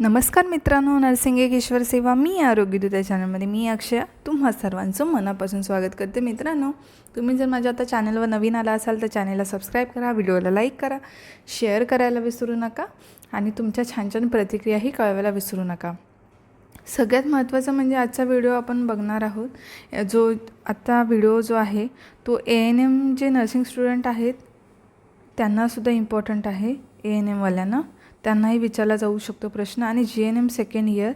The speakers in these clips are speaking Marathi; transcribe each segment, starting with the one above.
नमस्कार मित्रांनो नर्सिंग एक ईश्वर सेवा मी आरोग्यदूत या चॅनलमध्ये मी अक्षय. तुम्हा सर्वांचं मनापासून स्वागत करते मित्रांनो. तुम्ही जर माझ्या आता चॅनलवर नवीन आला असाल तर चॅनलला सबस्क्राईब करा व्हिडिओला लाईक करा शेअर करायला विसरू नका आणि तुमच्या छान छान प्रतिक्रियाही कळवायला विसरू नका. सगळ्यात महत्त्वाचं म्हणजे आजचा व्हिडिओ आपण बघणार आहोत. जो आत्ता व्हिडिओ जो आहे तो A N M J nursing student आहेत त्यांनासुद्धा इम्पॉर्टंट आहे ए एन एमवाल्यांना त्यांनाही विचारला जाऊ शकतो प्रश्न. आणि G N M second year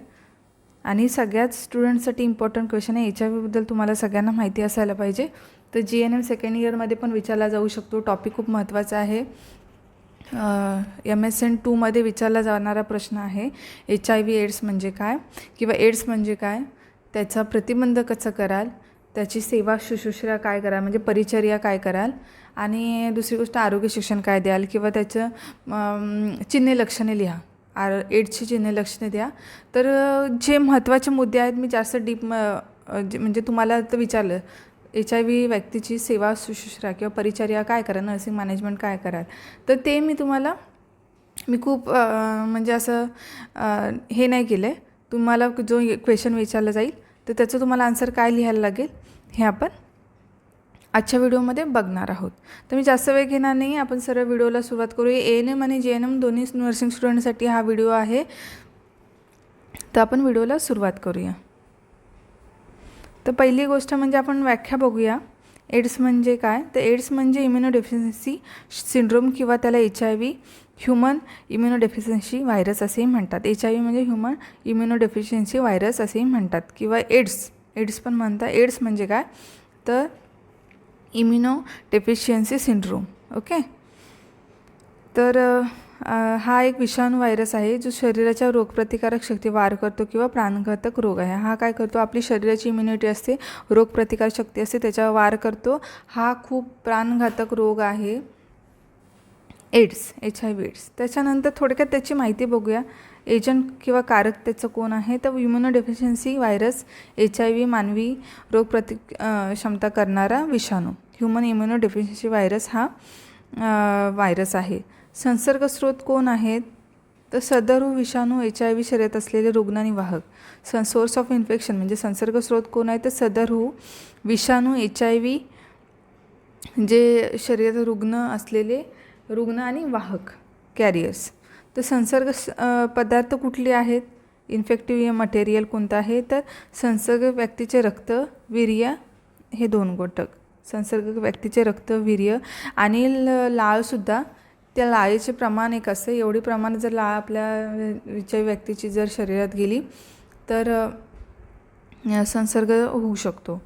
आणि सगळ्याच स्टुडंटसाठी इम्पॉर्टंट क्वेश्चन आहे. एच आय व्हीबद्दल तुम्हाला सगळ्यांना माहिती असायला पाहिजे. तर जी एन एम सेकंड इयरमध्ये पण विचारला जाऊ शकतो. टॉपिक खूप महत्त्वाचा आहे. एम एस एन टूमध्ये विचारला जाणारा प्रश्न आहे एच आय व्ही एड्स म्हणजे काय? किंवा एड्स म्हणजे काय? त्याचा प्रतिबंध कसं कराल? त्याची सेवा शुश्रूषा काय कराल? म्हणजे परिचर्या काय कराल? आणि दुसरी गोष्ट आरोग्य शिक्षण काय द्याल? किंवा त्याचं चिन्हे लक्षणे लिहा. आर एड्सची चिन्हे लक्षणे द्या. तर जे महत्त्वाचे मुद्दे आहेत मी जास्त डीप म- जे- म्हणजे तुम्हाला तर विचारलं एच आय व्ही व्यक्तीची सेवा शुश्रूषा किंवा परिचर्या काय करा नर्सिंग मॅनेजमेंट काय कराल? तर ते मी तुम्हाला मी खूप म्हणजे असं हे नाही केलं आहे तुम्हाला जो क्वेश्चन विचारला जाईल तर त्याचं तुम्हाला आन्सर काय लिहायला लागेल? हे आपण आजच्या व्हिडिओमध्ये बघणार आहोत. तर मी जास्त वेळ घेणार नाही आपण सरळ व्हिडिओला सुरुवात करूया. ए एन एम आणि जे एन एम दोन्ही नर्सिंग स्टुडंटसाठी हा व्हिडिओ आहे. तर आपण व्हिडिओला सुरुवात करूया. तर पहिली गोष्ट म्हणजे आपण व्याख्या बघूया. एड्स म्हणजे काय? तर एड्स म्हणजे इम्युनोडेफिशियन्सी सिंड्रोम किंवा त्याला H I V human immunodeficiency virus असेही म्हणतात. एच आय व्ही म्हणजे ह्युमन इम्युनोडेफिशियन्सी व्हायरस असेही म्हणतात. किंवा एड्स एड्स पण म्हणतात. एड्स म्हणजे काय? तर इम्युनो डेफिशियन्सी सिंड्रोम ओके तर हा एक विषाणू व्हायरस आहे जो शरीराच्या रोगप्रतिकारक शक्ती वार करतो किंवा प्राणघातक रोग आहे. हा काय करतो? आपली शरीराची इम्युनिटी असते रोगप्रतिकारक शक्ती असते त्याच्यावर वार करतो. हा खूप प्राणघातक रोग आहे. AIDS H I V AIDS. त्याच्यानंतर थोडक्यात त्याची माहिती बघूया. एजंट किंवा कारक त्याचं कोण आहे? तर immunodeficiency virus H I V मानवी रोगप्रति क्षमता करणारा विषाणू. ह्युमन इम्युनोडेफिशियन्सी व्हायरस हा व्हायरस आहे. संसर्ग स्रोत कोण आहेत तर सदर विषाणू एच आय व्ही शर्यत असलेले रुग्ण आणि वाहक सन सोर्स ऑफ इन्फेक्शन म्हणजे संसर्ग स्रोत कोण आहे? तर सदर विषाणू एच आय व्ही जे शरीरात रुग्ण असलेले रुग्ण आणि वाहक कॅरियर्स तर संसर्ग पदार्थ कुठले आहेत? इन्फेक्टिव्ह मटेरियल कोणतं आहे? तर संसर्ग व्यक्तीचे रक्त वीर्य हे दोन घटक. संसर्ग व्यक्तीचे रक्त वीर्य आणि ल लाळसुद्धा त्या लाळेचे प्रमाण एक असतं. एवढी प्रमाण जर लाळ आपल्या विच्या व्यक्तीची जर शरीरात गेली तर संसर्ग होऊ शकतो.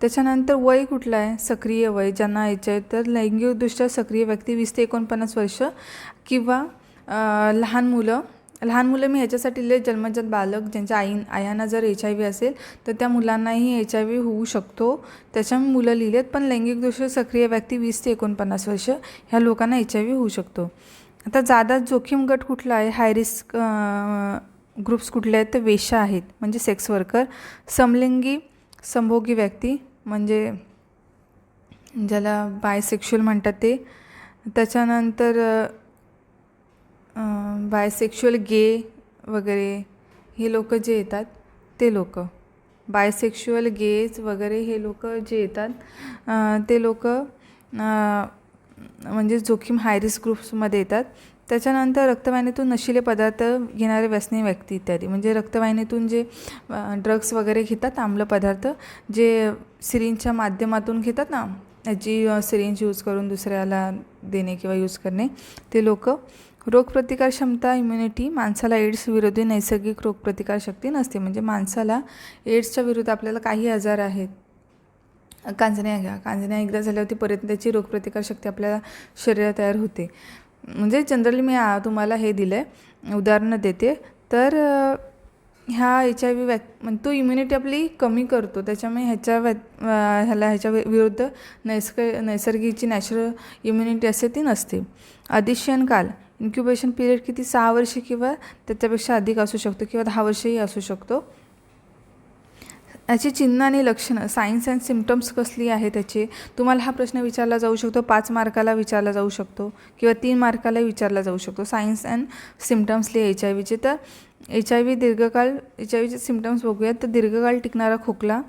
त्याच्यानंतर वय कुठलं आहे? सक्रिय वय ज्यांना यायचं आहे तर लैंगिकदृष्ट्या सक्रिय व्यक्ती वीस ते एकोणपन्नास वर्ष किंवा लहान मुलं. लहान मुलं मी ह्याच्यासाठी लिहिले जन्मजात बालक ज्यांच्या आई आयांना जर एच आय व्ही असेल तर त्या मुलांनाही एच आय व्ही होऊ शकतो. त्याच्यामुळे मुलं लिहिलेत पण लैंगिकदृष्ट्या सक्रिय व्यक्ती वीस ते एकोणपन्नास वर्ष ह्या लोकांना एच आय व्ही होऊ शकतो. आता जादा जोखीम गट कुठला आहे? हाय रिस्क ग्रुप्स कुठले आहेत? तर वेशा आहेत म्हणजे सेक्स वर्कर समलिंगी संभोगी व्यक्ती म्हणजे ज्याला बायसेक्शुअल म्हणतात ते. त्याच्यानंतर बायसेक्शुअल गे वगैरे हे लोक जे येतात ते लोक. बायसेक्शुअल गेज वगैरे हे लोक जे येतात ते लोक म्हणजे जोखीम हाय रिस्क ग्रुप्समध्ये येतात. त्याच्यानंतर रक्तवाहिनीतून नशिले पदार्थ घेणारे व्यसनी व्यक्ती इत्यादी. म्हणजे रक्तवाहिनीतून जे ड्रग्स वगैरे घेतात आम्ल पदार्थ जे सिरिंजच्या माध्यमातून घेतात ना याची सिरिंज यूज करून दुसऱ्याला देणे किंवा यूज करणे ते लोक रोगप्रतिकार क्षमता इम्युनिटी माणसाला एड्स विरोधी नैसर्गिक रोगप्रतिकार शक्ती नसते. म्हणजे माणसाला एड्सच्या विरुद्ध आपल्याला काही आजार आहेत कांजण्या घ्या. कांजण्या एकदा झाल्यावरती परत त्याची रोगप्रतिकार शक्ती आपल्याला शरीरात तयार होते. म्हणजे जनरली मी तुम्हाला हे दिलं आहे उदाहरणं देते. तर ह्या एच आय व्ही वॅक म्हणजे तो इम्युनिटी आपली कमी करतो. त्याच्यामुळे ह्याच्या वॅ ह्याला ह्याच्या वि- विरुद्ध नैसर्ग नैसर्गिकची नॅचरल इम्युनिटी असते ती नसते. अधिशयन काल इन्क्युबेशन पिरियड किती सहा वर्षे किंवा त्याच्यापेक्षा अधिक असू शकतो किंवा दहा वर्षही असू शकतो. याची चिन्ह आणि लक्षणं सायन्स अँड सिम्टम्स कसली आहे त्याचे तुम्हाला हा प्रश्न विचारला जाऊ शकतो पाच मार्काला विचारला जाऊ शकतो किंवा तीन मार्काला विचारला जाऊ शकतो. Signs and symptoms H I व्हीचे तर एच आय व्ही दीर्घकाळ एच आय व्हीचे सिम्टम्स बघूयात. तर दीर्घकाळ टिकणारा खोकला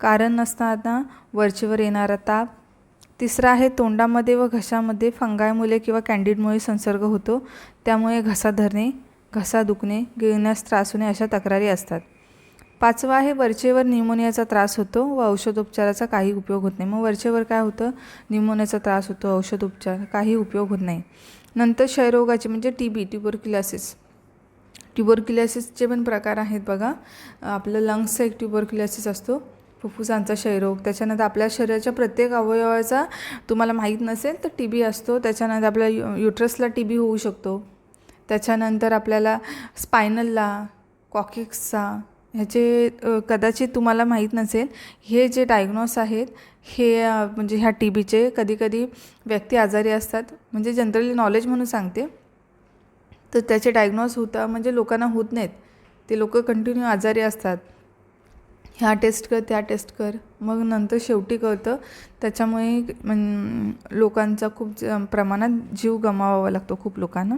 कारण नसताना वरचेवर येणारा ताप. तिसरा आहे तोंडामध्ये व घशामध्ये फंगायमुळे किंवा कॅन्डिडमुळे संसर्ग होतो. त्यामुळे घसा धरणे घसा दुखणे गिळण्यास त्रास होणे अशा तक्रारी असतात. पाचवा आहे वरचेवर निमोनियाचा त्रास होतो व औषधोपचाराचा काही उपयोग होत नाही. मग वरचेवर काय होतं? निमोनियाचा त्रास होतो औषधोपचार काही उपयोग होत नाही. नंतर क्षयरोगाचे म्हणजे टी बी ट्युबरक्युलॅसिस ट्युबरक्युलॅसिसचे पण प्रकार आहेत बघा. आपलं लंग्सचा एक ट्युबरक्युलॅसिस असतो. फुफ्फुसांचा क्षयरोग त्याच्यानंतर आपल्या शरीराच्या प्रत्येक अवयवाचा तुम्हाला माहीत नसेल तर टी बी असतो. त्याच्यानंतर आपल्या यु युट्रसला टी बी होऊ शकतो. त्याच्यानंतर आपल्याला स्पायनलला कॉकिक्सचा ह्याचे कदाचित तुम्हाला माहीत नसेल हे जे डायग्नॉस आहेत हे म्हणजे ह्या टी बीचे कधीकधी व्यक्ती आजारी असतात. म्हणजे जनरली नॉलेज म्हणून सांगते. तर त्याचे डायग्नॉस होता म्हणजे लोकांना होत नाहीत. ते लोक कंटिन्यू आजारी असतात. ह्या टेस्ट कर त्या टेस्ट कर. मग नंतर शेवटी कळतं त्याच्यामुळे लोकांचा खूप ज- प्रमाणात जीव गमावावा लागतो खूप लोकांना.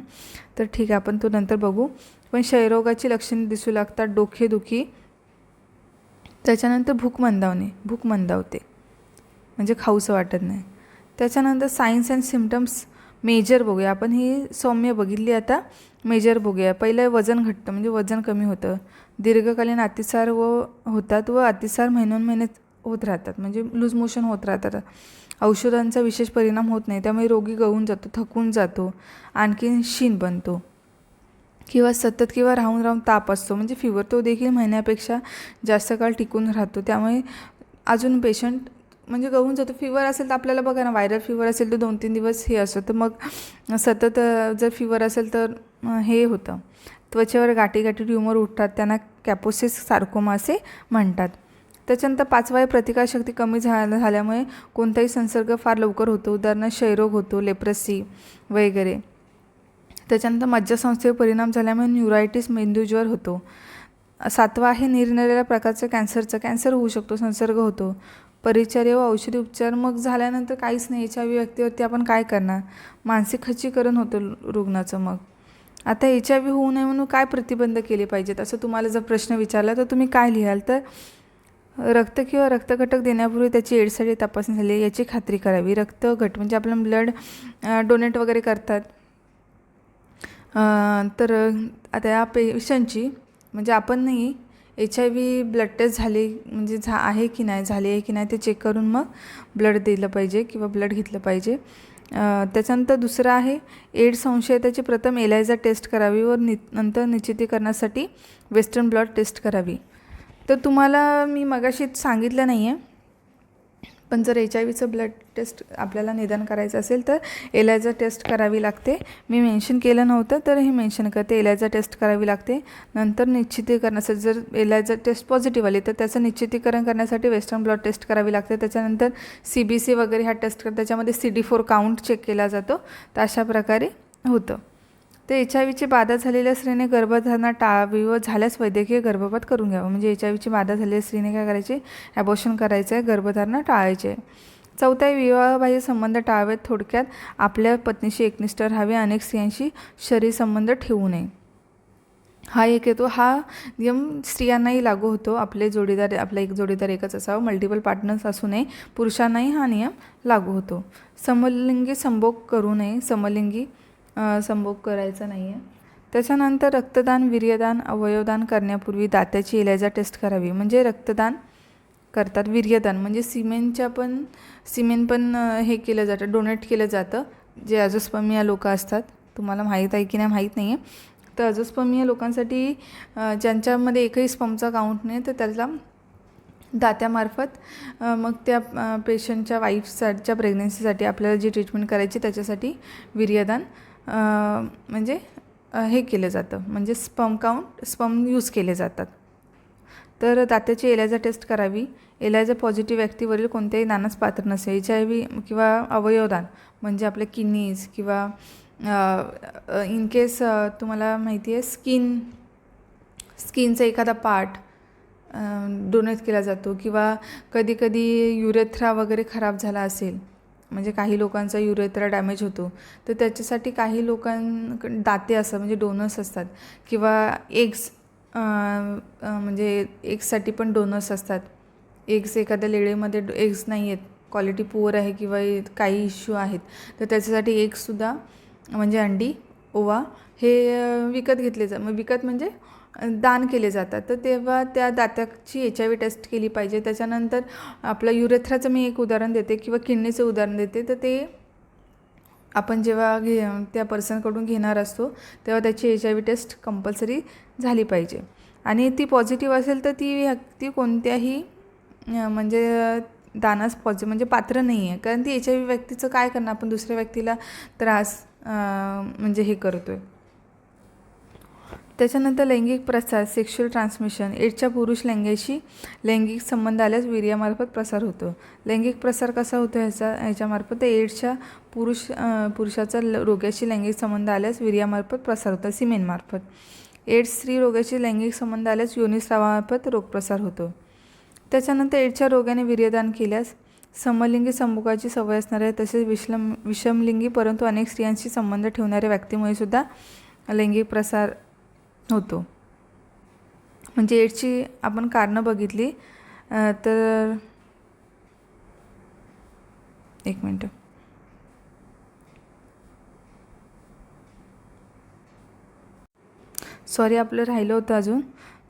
तर ठीक आहे आपण तो नंतर बघू. पण क्षयरोगाची लक्षणे दिसू लागतात डोकेदुखी त्याच्यानंतर भूक मंदावणे भूक मंदावते. म्हणजे खाऊसं वाटत नाही. त्याच्यानंतर सायन्स अँड सिम्टम्स मेजर बघूया. आपण ही सौम्य बघितली आता. मेजर बघूया. पहिलं वजन घटतं म्हणजे वजन कमी होतं. दीर्घकालीन अतिसार व होतात व अतिसार महिन्यान महिन्यात होत राहतात. म्हणजे लूज मोशन होत राहतात. औषधांचा विशेष परिणाम होत नाही. त्यामुळे रोगी गळून जातो थकून जातो. आणखीन शीन बनतो. किंवा सतत किंवा राहून राहून ताप असतो. म्हणजे फिवर तो देखील महिन्यापेक्षा जास्त काळ टिकून राहतो. त्यामुळे अजून पेशंट म्हणजे गळून जातो फिवर असेल तर आपल्याला बघा ना व्हायरल फिवर असेल तर दोन तीन दिवस हे असतं. तर मग सतत जर फिवर असेल तर हे होतं. त्वचेवर गाठी गाठी ट्युमर उठतात त्यांना कॅपोसिस सार्कोमा असे म्हणतात. त्याच्यानंतर पाचवा आहे प्रतिकारशक्ती कमी झाल्या झाल्यामुळे कोणताही संसर्ग फार लवकर होतो. उदाहरणार्थ क्षयरोग होतो लेप्रसी वगैरे. त्याच्यानंतर मज्जासंस्थेवर परिणाम झाल्यामुळे न्युरायटिस मेंदूज्वर होतो. सातवा आहे निरनिराळ्या प्रकारचं कॅन्सरचं. कॅन्सर होऊ शकतो संसर्ग होतो. परिचर्या व औषधी उपचार मग झाल्यानंतर काहीच नाही. एच आय व्ही व्यक्तीवरती आपण काय करणार? मानसिक खच्चीकरण होतं रुग्णाचं मग. आता एच आय व्ही होऊ नये म्हणून काय प्रतिबंध केले पाहिजेत? असं तुम्हाला जर प्रश्न विचारला तर तुम्ही काय लिहाल? तर रक्त किंवा रक्तघटक देण्यापूर्वी त्याची एडसाठी तपासणी झाली. याची खात्री करावी. रक्तघट म्हणजे आपलं ब्लड डोनेट वगैरे करतात. तर आता या पेशंटची म्हणजे आपण नाही H I V blood test झाली म्हणजे झा आहे की नाही झाली आहे की नाही ते चेक करून मग ब्लड दिलं पाहिजे किंवा ब्लड घेतलं पाहिजे. त्याच्यानंतर दुसरं आहे एड्स संशयताची प्रथम एलायझा टेस्ट करावी व नि नंतर निश्चितीकरणासाठी वेस्टर्न ब्लड टेस्ट करावी. तर तुम्हाला मी मगाशी सांगितलं नाही आहे पण जर एच आय व्हीचं ब्लड टेस्ट आपल्याला निदान करायचं असेल तर एलायझा टेस्ट करावी लागते. मी मेन्शन केलं नव्हतं तर हे मेन्शन करते. एलायझा टेस्ट करावी लागते. नंतर निश्चितीकरणासाठी जर एलायझा टेस्ट पॉझिटिव्ह आली तर त्याचं निश्चितीकरण करण्यासाठी वेस्टर्न ब्लड टेस्ट करावी लागते. त्याच्यानंतर सी बी सी वगैरे ह्या टेस्ट कर त्याच्यामध्ये C D four count check केला जातो. तर अशा प्रकारे होतं. ते एच आय व्हीची बाधा झालेल्या स्त्रीने गर्भधारणा टाळावी व झाल्यास वैद्यकीय गर्भपात करून घ्यावं. म्हणजे एच आय व्हीची बाधा झालेल्या स्त्रीने काय करायचे? ॲबॉर्शन करायचं आहे गर्भधारणा टाळायचे. आहे चौथा विवाहबाह्य संबंध टाळावेत. थोडक्यात आपल्या पत्नीशी एकनिष्ठ राहावे. अनेक स्त्रियांशी शरीर संबंध ठेवू नये. हा एक येतो. हा नियम स्त्रियांनाही लागू होतो. आपले जोडीदार आपला एक जोडीदार एकच असावा. मल्टिपल पार्टनर्स असू नये. पुरुषांनाही हा नियम लागू होतो. समलिंगी संभोग करू नये. समलिंगी संभोग करायचा नाही आहे त्याच्यानंतर रक्तदान वीर्यदान अवयवदान करण्यापूर्वी दात्याची इलाजा टेस्ट करावी. म्हणजे रक्तदान करतात वीर्यदान. म्हणजे सिमेंटच्या पण सिमेंट पण हे केलं जातं डोनेट केलं जातं. जे अजोस्पमिया लोक असतात तुम्हाला माहीत आहे की नाही माहीत नाही आहे तर अजोस्पमिया लोकांसाठी ज्यांच्यामध्ये एकही स्पमचा काउंट नाही तर त्याला दात्यामार्फत मग त्या पेशंटच्या वाईफसाठीच्या प्रेग्नन्सीसाठी आपल्याला जी ट्रीटमेंट करायची त्याच्यासाठी वीर्यदान म्हणजे हे केलं जातं. म्हणजे स्पम काउंट स्पम यूज केले जातात. तर दात्याची एलायझा टेस्ट करावी. एलायझा पॉझिटिव्ह व्यक्तीवरील कोणत्याही दानास पात्र नसेल एच आय व्ही किंवा अवयवदान म्हणजे आपले किडनीज किंवा इन केस तुम्हाला माहिती आहे स्किन स्किनचा एखादा पार्ट डोनेट केला जातो किंवा कधी कधी युरेथ्रा वगैरे खराब झाला असेल म्हणजे काही लोकांचा युरेथ्रा डॅमेज होतो तर त्याच्यासाठी काही लोकांक दाते असतात म्हणजे डोनर्स असतात किंवा एग्स म्हणजे एग्ससाठी पण डोनर्स असतात. एग्स एखाद्या लेडीमध्ये एग्स नाही आहेत क्वालिटी पुअर आहे किंवा काही इश्यू आहेत तर त्याच्यासाठी एग्ससुद्धा म्हणजे अंडी ओवा हे विकत घेतले जा मग विकत म्हणजे दान केले जातात. तर तेव्हा त्या दात्याची एच आय व्ही टेस्ट केली पाहिजे. त्याच्यानंतर आपलं युरेथ्राचं मी एक उदाहरण देते किंवा किडनीचं उदाहरण देते. तर ते आपण जेव्हा घे त्या पर्सनकडून घेणार असतो तेव्हा त्याची H I V test compulsory झाली पाहिजे. आणि ती पॉझिटिव्ह असेल तर ती व्यक्ती कोणत्याही म्हणजे दानास पॉझि म्हणजे पात्र नाही आहे कारण ती एच आय व्ही व्यक्तीचं काय करणार? आपण दुसऱ्या व्यक्तीला त्रास म्हणजे हे करतो आहे त्याच्यानंतर लैंगिक प्रसार सेक्शुअल ट्रान्समिशन एडच्या पुरुष लैंग्याशी लैंगिक संबंध आल्यास वीर्यामार्फत प्रसार होतो. लैंगिक प्रसार कसा होतो ह्याचा ह्याच्यामार्फत तर एड्सच्या पुरुष पुरुषाचा ल लैंगिक संबंध आल्यास वीर्यामार्फत प्रसार होतो सिमेनमार्फत एड्स स्त्री रोगाशी लैंगिक संबंध आल्यास योनिस्रावामार्फत रोगप्रसार होतो. त्याच्यानंतर एड्सच्या रोगाने वीर्यदान केल्यास समलिंगी संभोगाची सवय असणाऱ्या तसेच विषम विषमलिंगी परंतु अनेक स्त्रियांशी संबंध ठेवणाऱ्या व्यक्तीमुळे सुद्धा लैंगिक प्रसार होतो. म्हणजे एड्सची आपण कारणं बघितली तर एक मिनटं. सॉरी आपलं राहिलं होतं अजून.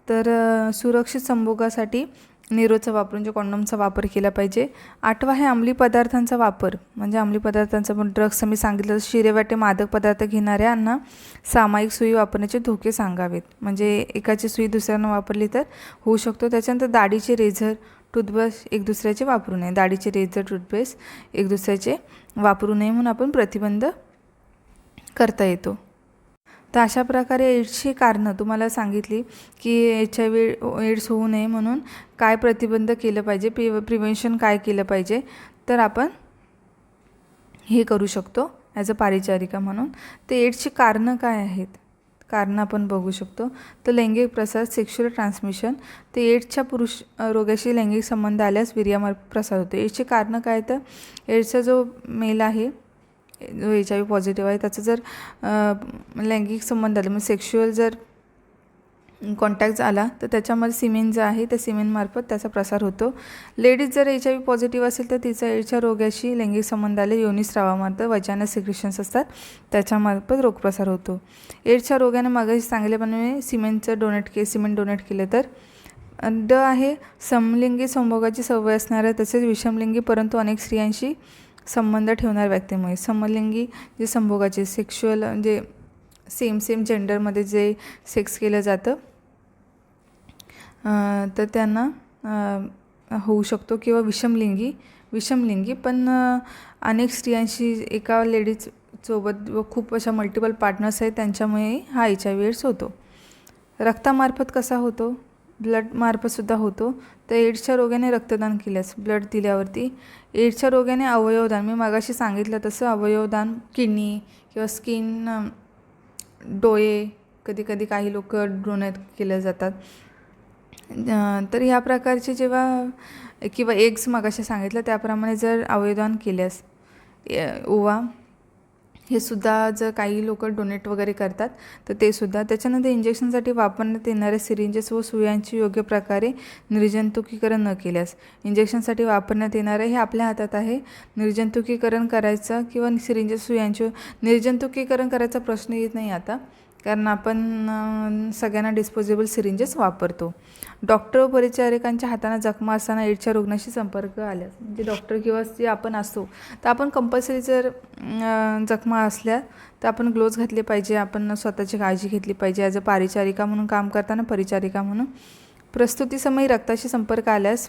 तर सुरक्षित संभोगासाठी निरोचा वापरून जे कॉन्डमचा वापर केला पाहिजे. आठवा आहे अंमली पदार्थांचा वापर. म्हणजे अंमली पदार्थांचा पण ड्रग्स मी सांगितलं शिरेवाटे मादक पदार्थ घेणाऱ्यांना सामायिक सुई वापरण्याचे धोके सांगावेत. म्हणजे एकाची सुई दुसऱ्यांना वापरली तर होऊ शकतो. त्याच्यानंतर दाढीचे रेझर टूथब्रश एक दुसऱ्याचे वापरू नये. दाढीचे रेझर टूथब्रश एक दुसऱ्याचे वापरू नये म्हणून आपण प्रतिबंध करता येतो. तर अशा प्रकारे एड्सची कारणं तुम्हाला सांगितली की एच आय व्ही एड्स होऊ नये म्हणून काय प्रतिबंध केलं पाहिजे प्रि प्रिव्हेन्शन काय केलं पाहिजे तर आपण हे करू शकतो ॲज अ पारिचारिका म्हणून. ते एड्सची कारणं काय आहेत? कारणं आपण बघू शकतो. तर लैंगिक प्रसार सेक्शुअल ट्रान्समिशन ते एड्सच्या पुरुष रोगाशी लैंगिक संबंध आल्यास विर्यामार प्रसार होतो. एड्सची कारणं काय तर एड्सचा जो मेल आहे जो एच आय व्ही पॉझिटिव्ह आहे त्याचं जर लैंगिक संबंध आला म्हणजे सेक्शुअल जर कॉन्टॅक्ट आला तर त्याच्यामध्ये सिमेन जे आहे त्या सिमेनमार्फत त्याचा प्रसार होतो. लेडीज जर एच आय व्ही पॉझिटिव्ह असेल तर तिचा एडच्या रोगाशी लैंगिक संबंध आले योनिस्रावामार्फत वजाना सिक्रेशन्स असतात त्याच्यामार्फत रोगप्रसार होतो. एडच्या रोगाने मागाशी चांगल्यापणे सिमेंटचं डोनेट के सिमेंट डोनेट केले तर ड आहे समलिंगी संभोगाची सवय असणाऱ्या तसेच विषमलिंगी परंतु अनेक स्त्रियांशी संबंध ठेवणाऱ्या व्यक्तीमुळे. समलिंगी जे संभोगाचे सेक्शुअल म्हणजे जे सेम सेम जेंडरमध्ये जे सेक्स केलं जातं तर त्यांना होऊ शकतो. किंवा विषमलिंगी विषमलिंगी पण अनेक स्त्रियांशी एका लेडीजसोबत व खूप अशा मल्टिपल पार्टनर्स आहेत त्यांच्यामुळे हा एच आय व्ही एड्स होतो. रक्तामार्फत कसा होतो? ब्लड मार्फतसुद्धा होतो. तर एड्सच्या रोगाने रक्तदान केल्यास ब्लड दिल्यावरती एड्सच्या रोगाने अवयवदान. मी मागाशी सांगितलं तसं अवयवदान किडनी किंवा स्किन डोळे कधी कधी काही लोक डोनेट केले जातात. तर ह्या प्रकारचे जेव्हा किंवा एग्स मगाशी सांगितलं त्याप्रमाणे जर अवयवदान केल्यास ओवा हे सुद्धा जर काही लोक डोनेट वगैरे करतात तर ते सुद्धा त्याच्यानंतर इंजेक्शनसाठी वापरण्यात येणाऱ्या सिरिंजेस व सुयांची योग्य प्रकारे निर्जंतुकीकरण न केल्यास. इंजेक्शनसाठी वापरण्यात येणारे हे आपल्या हातात आहे. निर्जंतुकीकरण करायचं किंवा सिरिंजेस सुयांचे निर्जंतुकीकरण करायचा प्रश्न येत नाही आता. कारण आपण सगळ्यांना डिस्पोजेबल सिरिंजेस वापरतो. डॉक्टर व परिचारिकांच्या हाताना जखमा असताना एड्सच्या रुग्णाशी संपर्क आल्यास म्हणजे डॉक्टर किंवा जे आपण असतो तर आपण कंपल्सरी जर जखमा असल्या तर आपण ग्लोव्ज घातले पाहिजे आपण स्वतःची काळजी घेतली पाहिजे. ॲज अ पारिचारिका म्हणून काम करताना परिचारिका म्हणून. प्रस्तुतीसमयी रक्ताशी संपर्क आल्यास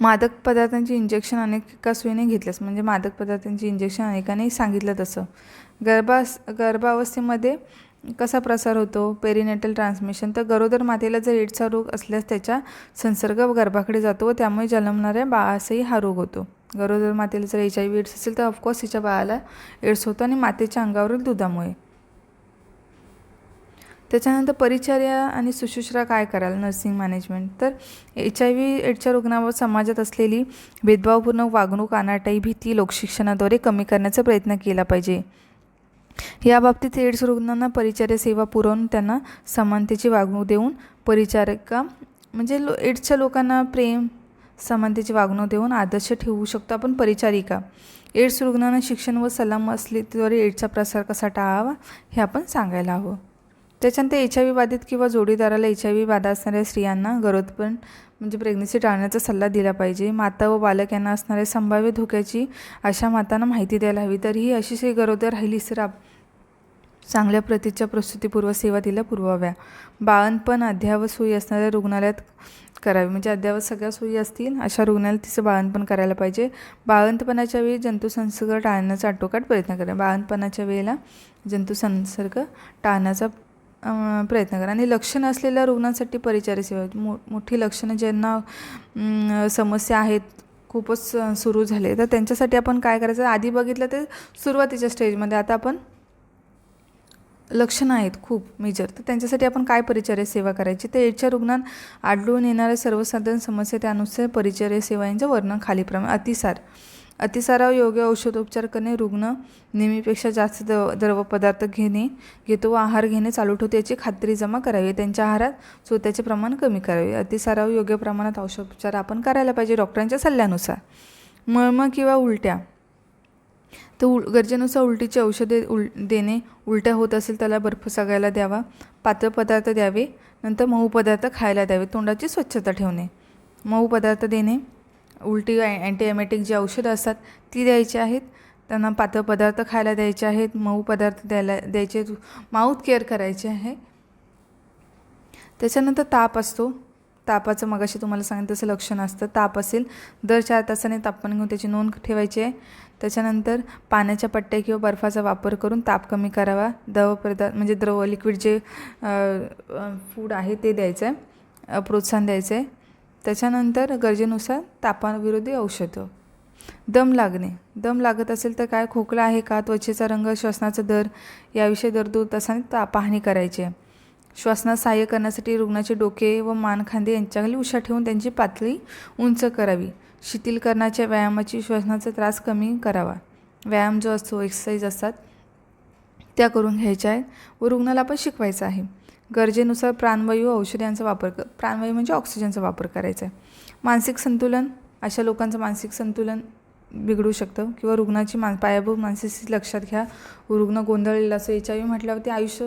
मादक पदार्थांची इंजेक्शन अनेका सोयीने घेतल्यास म्हणजे मादक पदार्थांची इंजेक्शन अनेकांनी सांगितलं तसं. गर्भास गर्भावस्थेमध्ये कसा प्रसार होतो? पेरिनेटल ट्रान्समिशन तर गरोदर मातेला जर एड्सचा रोग असल्यास त्याचा संसर्ग गर्भाकडे जातो व त्यामुळे जन्मणाऱ्या बाळासही हा रोग होतो. गरोदर मातेला जर एच आय व्ही एड्स असेल तर ऑफकोर्स तिच्या बाळाला एड्स होतो आणि मातेच्या अंगावरील दुधामुळे. त्याच्यानंतर परिचर्या आणि सुश्रूषा काय कराल? नर्सिंग मॅनेजमेंट तर एच आय व्ही एडच्या रुग्णावर समाजात असलेली भेदभावपूर्ण वागणूक अनाटाई भीती लोकशिक्षणाद्वारे कमी करण्याचा प्रयत्न केला पाहिजे. याबाबतीत एड्स रुग्णांना परिचार्य सेवा पुरवून त्यांना समानतेची वागणूक देऊन परिचारिका म्हणजे लो एड्सच्या लोकांना प्रेम समानतेची वागणूक देऊन आदर्श ठेवू शकतो आपण परिचारिका. एड्स रुग्णांना शिक्षण व सलाम असलेद्वारे एड्सचा प्रसार कसा टाळावा हे आपण सांगायला हवं. त्याच्यानंतर एच आय व्ही बाधित किंवा जोडीदाराला एच आय व्ही बाधा असणाऱ्या स्त्रियांना गरोदपण म्हणजे प्रेग्नन्सी टाळण्याचा सल्ला दिला पाहिजे. माता व बालक यांना असणाऱ्या संभाव्य धोक्याची अशा मातांना माहिती द्यायला हवी. तर अशी स्त्री गरोदर राहिली. तर आप चांगल्या प्रतीच्या प्रसूतीपूर्व सेवा तिला पुरवाव्या. बाळणपण अद्ययावत सोयी असणाऱ्या रुग्णालयात करावी. म्हणजे अद्ययावत सगळ्या सोयी असतील अशा रुग्णालयात तिचं बाळणपण करायला पाहिजे. बाळंतपणाच्या वेळी जंतुसंसर्ग टाळण्याचा आटोकाट प्रयत्न करा. बाळंतपणाच्या वेळेला जंतुसंसर्ग टाळण्याचा प्रयत्न करा. आणि लक्षणं असलेल्या रुग्णांसाठी परिचार सेवा. मो मोठी लक्षणं ज्यांना समस्या आहेत खूपच सुरू झाले. तर त्यांच्यासाठी आपण काय करायचं? आधी बघितलं ते सुरुवातीच्या स्टेजमध्ये आता आपण लक्षणं आहेत खूप मेजर तर त्यांच्यासाठी आपण काय परिचर्या सेवा करायची? तर एडच्या रुग्णांत आढळून येणाऱ्या सर्वसाधारण समस्या त्यानुसार परिचर्या सेवा यांचं वर्णन खालीप्रमाणे. अतिसार. अतिसारावर योग्य औषधोपचार करणे रुग्ण नेहमीपेक्षा जास्त द्रव द्रव पदार्थ घेणे घेतो व आहार घेणे चालू ठेवतो याची खात्री जमा करावी. त्यांच्या आहारात स्वतःचे प्रमाण कमी करावे. अतिसारावर योग्य प्रमाणात औषधोपचार आपण करायला पाहिजे डॉक्टरांच्या सल्ल्यानुसार. मळमळ किंवा उलट्या. तर उल गरजेनुसार उलटीची औषधे उल देणे उलट्या होत असेल त्याला बर्फ सगळ्याला द्यावा. पातळ पदार्थ द्यावे. नंतर मऊ पदार्थ खायला द्यावे. तोंडाची स्वच्छता ठेवणे. मऊ पदार्थ देणे. उलटी अँटीएमॅटिक जी औषधं असतात ती द्यायची आहेत. त्यांना पातळ पदार्थ खायला द्यायचे आहेत मऊ पदार्थ द्यायला द्यायचे माऊथ केअर करायचे आहे. त्याच्यानंतर ताप असतो. तापाचं मगाशी तुम्हाला सांगितलं तसं लक्षण असतं. ताप असेल दर चार तासाने तापमान घेऊन त्याची नोंद ठेवायची आहे. त्याच्यानंतर पाण्याच्या पट्ट्या किंवा बर्फाचा वापर करून ताप कमी करावा. द्रव पदार्थ म्हणजे द्रव लिक्विड जे फूड आहे ते द्यायचं आहे. प्रोत्साहन द्यायचं आहे. त्याच्यानंतर गरजेनुसार तापाविरोधी औषधं. दम लागणे. दम लागत असेल तर काय खोकला आहे का? त्वचेचा रंग श्वसनाचा दर याविषयी दर दोन तासाने ता पाहणी करायची. आहे श्वासनात सहाय्य करण्यासाठी रुग्णाचे डोके व मान खांदे यांच्याखाली उशा ठेवून त्यांची पातळी उंच करावी. शिथिलकरणाच्या व्यायामाची श्वसनाचा त्रास कमी करावा. व्यायाम जो असतो एक्सरसाइज असतात त्या करून घ्यायच्या आहेत व रुग्णाला पण शिकवायचं आहे. गरजेनुसार प्राणवायू औषधांचा वापर क प्राणवायू म्हणजे ऑक्सिजनचा वापर करायचा आहे. मानसिक संतुलन अशा लोकांचं मानसिक संतुलन बिघडू शकतं किंवा रुग्णाची मान पायाभूत मानसिक स्थिती लक्षात घ्या. रुग्ण गोंधळलेला असो एच आय व्ही म्हटल्यावरती आयुष्य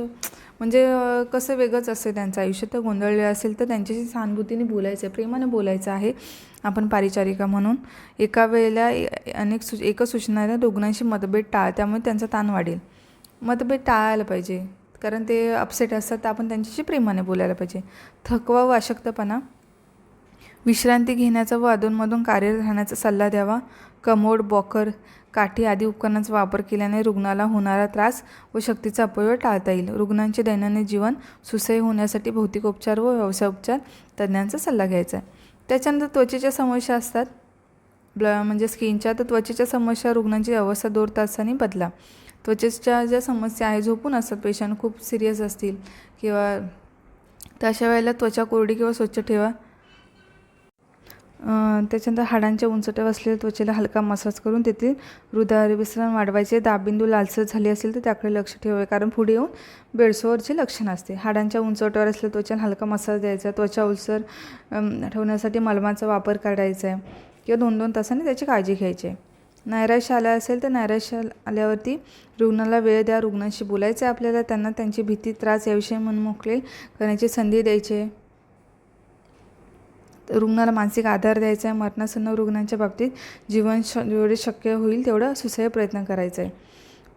म्हणजे कसं वेगळंच असतं त्यांचं आयुष्य. तर गोंधळलेलं असेल तर त्यांच्याशी सहानुभूतीने बोलायचं आहे प्रेमाने बोलायचं आहे आपण पारिचारिका म्हणून. एका वेळेला अनेक सु एकच सूचनाऱ्या रुग्णांशी मतभेद टाळ त्यामुळे त्यांचा ताण वाढेल. मतभेद टाळायला पाहिजे. कारण ते अपसेट असतात तर आपण त्यांच्याशी प्रेमाने बोलायला पाहिजे. थकवा व अशक्तपणा. विश्रांती घेण्याचा व अधूनमधून कार्य राहण्याचा सल्ला द्यावा. कमोड बॉकर काठी आदी उपकरणांचा वापर केल्याने रुग्णाला होणारा त्रास व शक्तीचा अपव्यय टाळता येईल. रुग्णांचे दैनंदिन जीवन सुसह्य होण्यासाठी भौतिक उपचार व व्यवसाय उपचार तज्ज्ञांचा सल्ला घ्यायचा आहे. त्याच्यानंतर त्वचेच्या समस्या असतात. ब्ल म्हणजे स्किनच्या तर त्वचेच्या समस्या रुग्णांची अवस्था दोन तासांनी बदला. त्वचेच्या ज्या समस्या आहे झोपून असतात पेशंट खूप सिरियस असतील किंवा तर अशा वेळेला त्वचा कोरडी किंवा स्वच्छ ठेवा. त्याच्यानंतर हाडांच्या उंचट्या असलेल्या त्वचेला हलका मसाज करून तेथील हृदयविस्रण वाढवायचे. दाबबिंदू लालसर झाले असेल तर त्याकडे लक्ष ठेवावे कारण पुढे येऊन बेडसोवरचे लक्षण असते. हाडांच्या उंचवट्यावर असलेल्या त्वचेला हलका मसाज द्यायचा. त्वचा उलसर ठेवण्यासाठी मलमाचा वापर करायचा आहे किंवा दोन दोन तासांनी त्याची काळजी घ्यायची आहे. नैराश्य आलं असेल तर नैराश्य आल्यावरती रुग्णाला वेळ द्या. रुग्णाशी बोलायचं आहे आपल्याला. त्यांना त्यांची भीती त्रास याविषयी मन मोकळे करण्याची संधी द्यायची आहे. रुग्णाला मानसिक आधार द्यायचा आहे. मरणासन्न रुग्णांच्या बाबतीत जीवन श जेवढे शक्य होईल तेवढा सुसह्य प्रयत्न करायचा आहे.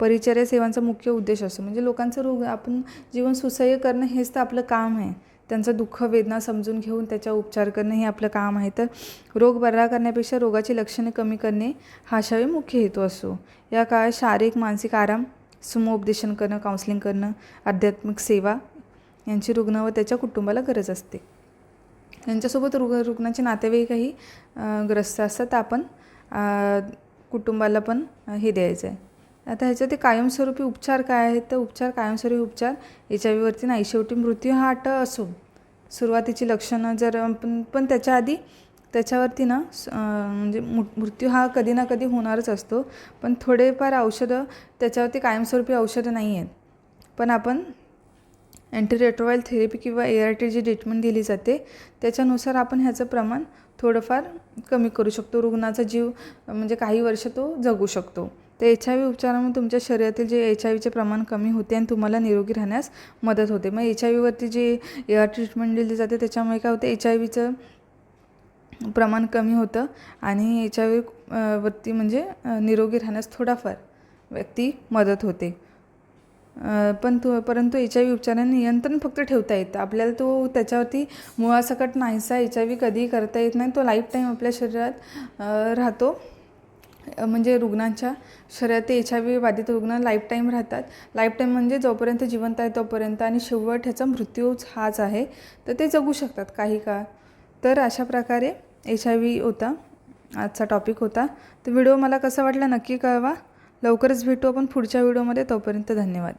परिचर्या सेवांचा मुख्य उद्देश असतो. म्हणजे लोकांचं रोग आपण जीवन सुसह्य करणं हेच तर आपलं काम आहे. त्यांचं दुःख वेदना समजून घेऊन त्याचा उपचार करणं हे आपलं काम आहे. तर रोग बरा करण्यापेक्षा रोगाची लक्षणे कमी करणे हा अशावेळी मुख्य हेतू असो. या काळात शारीरिक मानसिक आराम समुपदेशन करणं काउन्सिलिंग करणं आध्यात्मिक सेवा यांची रुग्ण व त्याच्या कुटुंबाला गरज असते. यांच्यासोबत रुग रुग्णाचे नातेवाईकही ग्रस्त असतात. आपण कुटुंबाला पण हे द्यायचं आहे आता ह्याच्यात ते कायमस्वरूपी उपचार काय आहेत? तर उपचार कायमस्वरूपी उपचार एच आय व्हीवरती नाही शेवटी मृत्यू हा अट असो सुरुवातीची लक्षणं जर पण पण त्याच्या आधी त्याच्यावरती ना म्हणजे मृत्यू हा कधी ना कधी होणारच असतो. पण थोडेफार औषधं त्याच्यावरती कायमस्वरूपी औषधं नाही आहेत. पण आपण अँटीरेट्रोवायल थेरपी किंवा ए आर टी जी ट्रीटमेंट दिली जाते त्याच्यानुसार आपण ह्याचं प्रमाण थोडंफार कमी करू शकतो. रुग्णाचा जीव म्हणजे काही वर्ष तो जगू शकतो. तर एच आय व्ही उपचारामुळे तुमच्या शरीरातील जे एच आय व्हीचे प्रमाण कमी होते आणि तुम्हाला निरोगी राहण्यास मदत होते. मग एच आय व्हीवरती जे ए आर ट्रीटमेंट दिली जाते त्याच्यामुळे काय होतं? एच आय व्हीचं प्रमाण कमी होतं आणि एच आय व्ही वरती म्हणजे निरोगी राहण्यास थोडाफार व्यक्ती मदत होते. पण तो परंतु एच आय व्ही उपचाराने नियंत्रण फक्त ठेवता येतं. आपल्याला तो त्याच्यावरती मुळासकट नाहीसा एच आय व्ही कधीही करता येत नाही. तो लाईफ टाईम आपल्या शरीरात राहतो. म्हणजे रुग्णांच्या शरीरात ते एच आय व्ही बाधित रुग्ण लाईफ टाईम राहतात. लाईफ टाईम म्हणजे जोपर्यंत जिवंत आहे तोपर्यंत आणि शेवट ह्याचा मृत्यूच हाच आहे. तर ते जगू शकतात काही काळ. तर अशा प्रकारे एच आय व्ही होता. आजचा टॉपिक होता. तर व्हिडिओ मला कसा वाटला नक्की कळवा. लवकरच भेटू आपण पुढच्या व्हिडिओमध्ये तोपर्यंत धन्यवाद.